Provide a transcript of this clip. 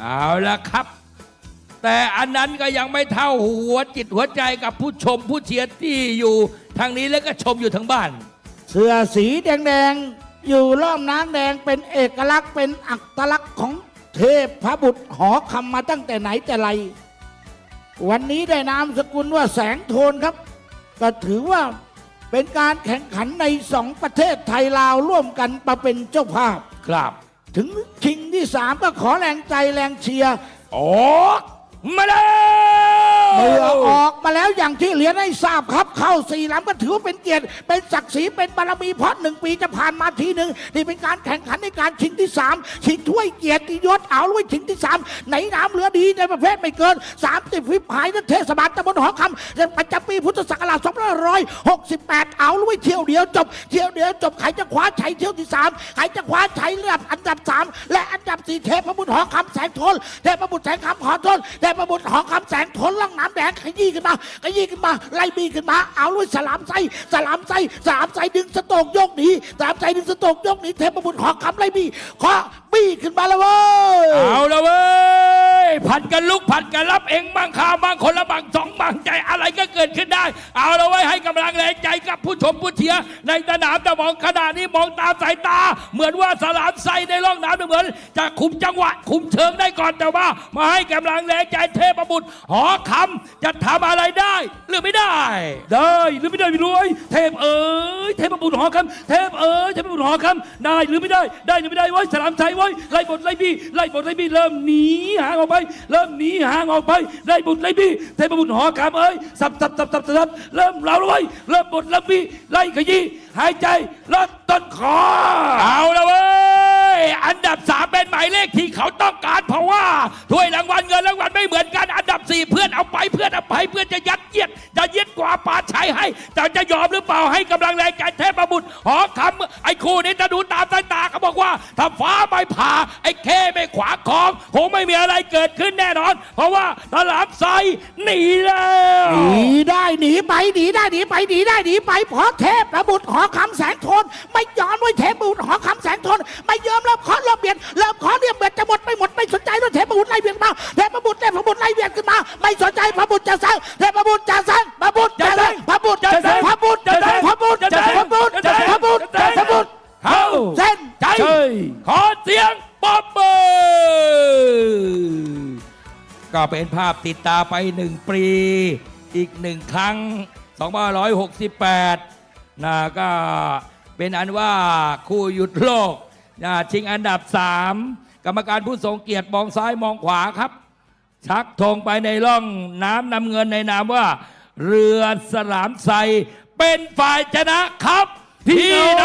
เอาละครับ แต่อันนั้นก็ยังไม่เท่าหัวจิตหัวใจกับผู้ชมผู้เชียร์ที่อยู่ทางนี้แล้วก็ชมอยู่ทางบ้าน เสื้อสีแดงๆ อยู่รอบน้ำแดงเป็นเอกลักษณ์เป็นอัตลักษณ์ของเทพพระบุตรหอคำมาตั้งแต่ไหนแต่ไร วันนี้ได้นามสกุลว่าแสงโทนครับ ก็ถือว่าเป็นการแข่งขันในสองประเทศไทยลาวร่วมกันมาเป็นเจ้าภาพครับ ถึงชิงที่สามก็ขอแรงใจแรงเชียร์ออกมาเลย เมื่อออกมาแล้วอย่างที่เรียนให้ทราบครับ เข้าสี่ลำก็ถือว่าเป็นเกียรติ เป็นศักดิ์ศรีเป็นบารมีเพราะหนึ่งปีจะผ่านมาทีหนึ่งนี่เป็นการแข่งขันในการชิงที่สามชิงถ้วยเกียรติยศเอาไว้ชิงที่สามในน้ำเรือดีในประเภทไม่เกิน30วิพายนัเทศบาลตำบลหอคำประจำปีพุทธศักราช2568 เอาไว้เที่ยวเดียวจบ เที่ยวเดียวจบใครจะคว้าชัยเที่ยวที่สามใครจะคว้าชัยระดับอันดับสามและอันดับสี่เทพบุตรหอคำแสงทนเทพบุตรแสงคำขอโทษเทพบุตรหอคำแสงทนล่องน้ำแดงขยี้ขึ้นมาขยี้ขึ้นมา ไล่บีขึ้นมา เอาลุยสลามไส้สลามไส้สลามไส้ดึงสโตกยกหนีสลามไส้ดึงสโตกยกหนีเทพบุตรขอคำไล่บีขอบีขึ้นมาแล้วเว้ยเอาละเว้ยผัดกันลุกผัดกันรับเองบางข้าวบางคนละ เกิดขึ้นได้ เอาเราไว้ให้กำลังแรงใจกับผู้ชมผู้เชียร์ในสนามแต่มองขนาดนี้มองตามสายตา เหมือนว่าสลามไส้ในร่องน้ำเหมือน จะคุมจังหวะ คุมเชิงได้ก่อนแต่ว่า มาให้กำลังแรงใจเทพบุตรหอคำจะทำอะไรได้ รือไม่ได้ ได้หรือไม่ได้ไม่รู้ไอ้เทพเอ๋ยเทพบุตรหอคำเทพเอ๋ยเทพบุตรหอคำได้หรือไม่ได้ ได้หรือไม่ได้ไว้ยสลามชัยไว้ยไล่บทไล่บี้ไล่บทไล่บี้เริ่มหนีห่างออกไป เริ่มหนีห่างออกไปไล่บทไล่บี้เทพบุตรหอคำเอ้ยสับสับสับสับสับเริ่มเราแล้วไว้ยเริ่มบทไล่บี้ไล่ขยี้หายใจลดต้นคอเอาละเว้ยอันดับสามเป็นหมายเลขที่เขาต้องการเพราะว่าถ้วยรางวัลเงินรางวัลไม่เหมือนกันอันดับสี่เพื่อนเอาไปเพื่อนเอาไปเพื่อนจะยัดเยียดจะยึดกว่าป่าชัย ให้ แต่จะยอมหรือเปล่าให้กำลังแรงใจเทพบุตรหอคำไอ้คู่นี้จะดูตามสายตาเขาบอกว่าถ้าฟ้าไม่ผ่าไอ้เคไม่ขวางคองคงไม่มีอะไรเกิดขึ้นแน่นอน เพราะว่าตลามไซหนีแล้วหนีได้หนีไปหนีได้หนีไปหนีได้หนีไปเพราะเทพประบุตรหอคำแสงทน ไม่ยอมไว้เทพบุตรหอคำแสงทน ไม่ยอมเริ่มขอเริ่มเบียดเริ่มขอเรียมเบียดจะหมดไม่หมดไม่สนใจด้วยเทพบุตรไล่เบียดมาเทพบุตรเทพบุตรไล่เบียดขึ้นมา ไม่สนใจพระบุตรจะสร้างเทพบุตรจะสร้างพระบุตรจะสร้าง บุตรจะสร้างพระบุตรจะสร้างพระบุตรจะสร้างพระบุตรจะสร้างพระบุตรจะสร้างพระบุตรเข้าเส้นใจใช่ขอเสียงปรบมือก็เป็นภาพติดตาไปหนึ่งปี อีกหนึ่งครั้ง2568นะก็เป็นอันว่าคู่หยุดโลกนะชิงอันดับ 3 กรรมการผู้ทรงเกียรติมองซ้ายมองขวาครับ ชักธงไปในร่องน้ำนำเงินในนามว่า เรือสลามไซเป็นฝ่ายชนะครับ พี่น้อง